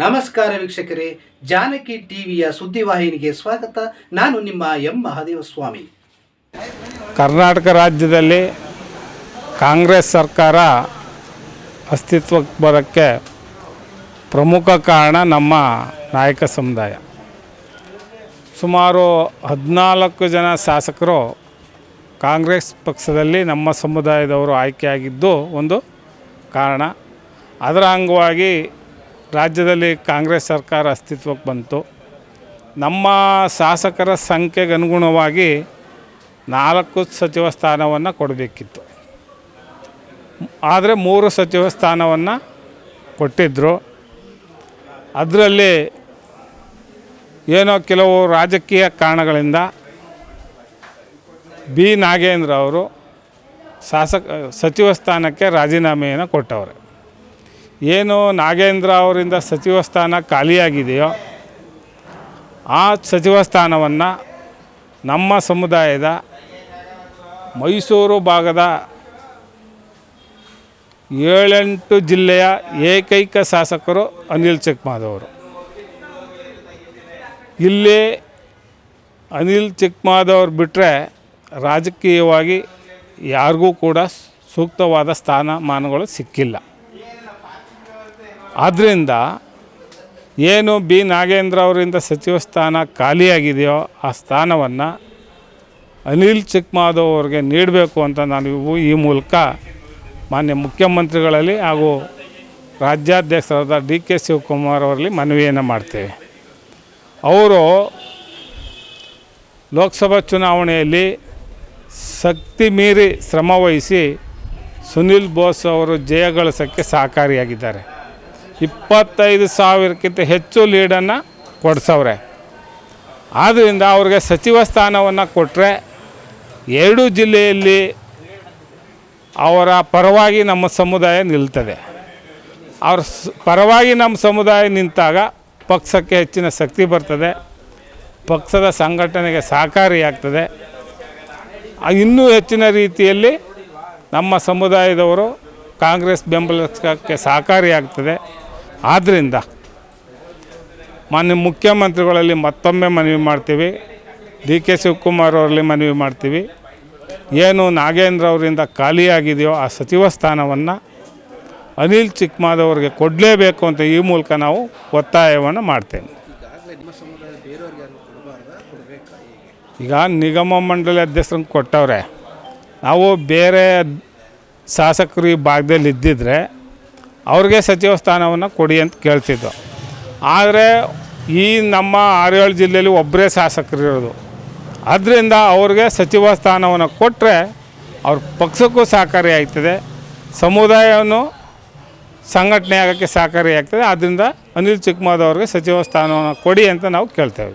ನಮಸ್ಕಾರ ವೀಕ್ಷಕರೇ, ಜಾನಕಿ ಟಿವಿಯ ಸುದ್ದಿವಾಹಿನಿಗೆ ಸ್ವಾಗತ. ನಾನು ನಿಮ್ಮ ಎಂ. ಮಹಾದೇವ ಸ್ವಾಮಿ ಕರ್ನಾಟಕ ರಾಜ್ಯದಲ್ಲಿ ಕಾಂಗ್ರೆಸ್ ಸರ್ಕಾರ ಅಸ್ತಿತ್ವಕ್ಕೆ ಬರೋಕ್ಕೆ ಪ್ರಮುಖ ಕಾರಣ ನಮ್ಮ ನಾಯಕ ಸಮುದಾಯ. ಸುಮಾರು ಹದಿನಾಲ್ಕು ಜನ ಶಾಸಕರು ಕಾಂಗ್ರೆಸ್ ಪಕ್ಷದಲ್ಲಿ ನಮ್ಮ ಸಮುದಾಯದವರು ಆಯ್ಕೆಯಾಗಿದ್ದು ಒಂದು ಕಾರಣ. ಅದರ ಅಂಗವಾಗಿ ರಾಜ್ಯದಲ್ಲಿ ಕಾಂಗ್ರೆಸ್ ಸರ್ಕಾರ ಅಸ್ತಿತ್ವಕ್ಕೆ ಬಂತು. ನಮ್ಮ ಶಾಸಕರ ಸಂಖ್ಯೆಗೆ ಅನುಗುಣವಾಗಿ ನಾಲ್ಕು ಸಚಿವ ಸ್ಥಾನವನ್ನು ಕೊಡಬೇಕಿತ್ತು. ಆದರೆ ಮೂರು ಸಚಿವ ಸ್ಥಾನವನ್ನು ಕೊಟ್ಟಿದ್ದರು ಅದರಲ್ಲಿ ಏನೋ ಕೆಲವು ರಾಜಕೀಯ ಕಾರಣಗಳಿಂದ ಬಿ. ನಾಗೇಂದ್ರ ಅವರು ಶಾಸಕ, ಸಚಿವ ಸ್ಥಾನಕ್ಕೆ ರಾಜೀನಾಮೆಯನ್ನು ಕೊಟ್ಟವ್ರೆ. ಏನು ನಾಗೇಂದ್ರ ಅವರಿಂದ ಸಚಿವ ಸ್ಥಾನ ಖಾಲಿಯಾಗಿದೆಯೋ ಆ ಸಚಿವ ಸ್ಥಾನವನ್ನು ನಮ್ಮ ಸಮುದಾಯದ ಮೈಸೂರು ಭಾಗದ ಏಳೆಂಟು ಜಿಲ್ಲೆಯ ಏಕೈಕ ಶಾಸಕರು ಅನಿಲ್ ಚಿಕ್ಮಾದವರು. ಇಲ್ಲಿ ಅನಿಲ್ ಚಿಕ್ಮಾದವ್ರು ಬಿಟ್ಟರೆ ರಾಜಕೀಯವಾಗಿ ಯಾರಿಗೂ ಕೂಡ ಸೂಕ್ತವಾದ ಸ್ಥಾನಮಾನಗಳು ಸಿಕ್ಕಿಲ್ಲ. ಆದ್ದರಿಂದ ಏನು ಬಿ ನಾಗೇಂದ್ರ ಅವರಿಂದ ಸಚಿವ ಸ್ಥಾನ ಖಾಲಿಯಾಗಿದೆಯೋ ಆ ಸ್ಥಾನವನ್ನು ಅನಿಲ್ ಚಿಕ್ಮಾದವ್ ಅವ್ರಿಗೆ ನೀಡಬೇಕು ಅಂತ ನಾನು ಈ ಮೂಲಕ ಮಾನ್ಯ ಮುಖ್ಯಮಂತ್ರಿಗಳಲ್ಲಿ ಹಾಗೂ ರಾಜ್ಯಾಧ್ಯಕ್ಷರಾದ ಡಿ ಕೆ ಶಿವಕುಮಾರ್ ಅವರಲ್ಲಿ ಮನವಿಯನ್ನು ಮಾಡ್ತೇವೆ. ಅವರು ಲೋಕಸಭಾ ಚುನಾವಣೆಯಲ್ಲಿ ಶಕ್ತಿ ಮೀರಿ ಶ್ರಮವಹಿಸಿ ಸುನಿಲ್ ಬೋಸ್ ಅವರು ಜಯಗಳಿಸೋಕ್ಕೆ ಸಹಕಾರಿಯಾಗಿದ್ದಾರೆ. ಇಪ್ಪತ್ತೈದು ಸಾವಿರಕ್ಕಿಂತ ಹೆಚ್ಚು ಲೀಡನ್ನು ಕೊಡ್ಸವ್ರೆ. ಆದ್ದರಿಂದ ಅವ್ರಿಗೆ ಸಚಿವ ಸ್ಥಾನವನ್ನು ಕೊಟ್ಟರೆ ಎರಡೂ ಜಿಲ್ಲೆಯಲ್ಲಿ ಅವರ ಪರವಾಗಿ ನಮ್ಮ ಸಮುದಾಯ ನಿಲ್ತದೆ. ಅವ್ರ ಪರವಾಗಿ ನಮ್ಮ ಸಮುದಾಯ ನಿಂತಾಗ ಪಕ್ಷಕ್ಕೆ ಹೆಚ್ಚಿನ ಶಕ್ತಿ ಬರ್ತದೆ. ಪಕ್ಷದ ಸಂಘಟನೆಗೆ ಸಹಕಾರಿಯಾಗ್ತದೆ ಇನ್ನೂ ಹೆಚ್ಚಿನ ರೀತಿಯಲ್ಲಿ ನಮ್ಮ ಸಮುದಾಯದವರು ಕಾಂಗ್ರೆಸ್ ಬೆಂಬಲಕ್ಕೆ ಸಹಕಾರಿಯಾಗ್ತದೆ ಆದ್ದರಿಂದ ಮಾನ್ಯ ಮುಖ್ಯಮಂತ್ರಿಗಳಲ್ಲಿ ಮತ್ತೊಮ್ಮೆ ಮನವಿ ಮಾಡ್ತೀವಿ. ಡಿ ಕೆ ಶಿವಕುಮಾರ್ ಅವರಲ್ಲಿ ಮನವಿ ಮಾಡ್ತೀವಿ. ಏನು ನಾಗೇಂದ್ರ ಅವರಿಂದ ಖಾಲಿಯಾಗಿದೆಯೋ ಆ ಸಚಿವ ಸ್ಥಾನವನ್ನು ಅನಿಲ್ ಚಿಕ್ಮಾದವ್ರಿಗೆ ಕೊಡಲೇಬೇಕು ಅಂತ ಈ ಮೂಲಕ ನಾವು ಒತ್ತಾಯವನ್ನು ಮಾಡ್ತೇನೆ ಈಗ ನಿಗಮ ಮಂಡಳಿ ಅಧ್ಯಕ್ಷರನ್ನು ಕೊಟ್ಟವ್ರೆ. ನಾವು ಬೇರೆ ಶಾಸಕರು ಈ ಭಾಗದಲ್ಲಿ ಇದ್ದಿದ್ರೆ ಅವ್ರಿಗೆ ಸಚಿವ ಸ್ಥಾನವನ್ನು ಕೊಡಿ ಅಂತ ಕೇಳ್ತಿದ್ದೋ. ಆದರೆ ಈ ನಮ್ಮ ಆರೇಳು ಜಿಲ್ಲೆಯಲ್ಲಿ ಒಬ್ಬರೇ ಶಾಸಕರಿರೋದು. ಅದರಿಂದ ಅವ್ರಿಗೆ ಸಚಿವ ಸ್ಥಾನವನ್ನು ಕೊಟ್ಟರೆ ಅವ್ರ ಪಕ್ಷಕ್ಕೂ ಸಹಕಾರಿ ಆಗ್ತದೆ ಸಮುದಾಯವನ್ನು ಸಂಘಟನೆ ಆಗೋಕ್ಕೆ ಸಹಕಾರಿ ಆಗ್ತದೆ. ಆದ್ದರಿಂದ ಅನಿಲ್ ಚಿಕ್ಕಮಾದವ್ರಿಗೆ ಸಚಿವ ಸ್ಥಾನವನ್ನು ಕೊಡಿ ಅಂತ ನಾವು ಕೇಳ್ತೇವೆ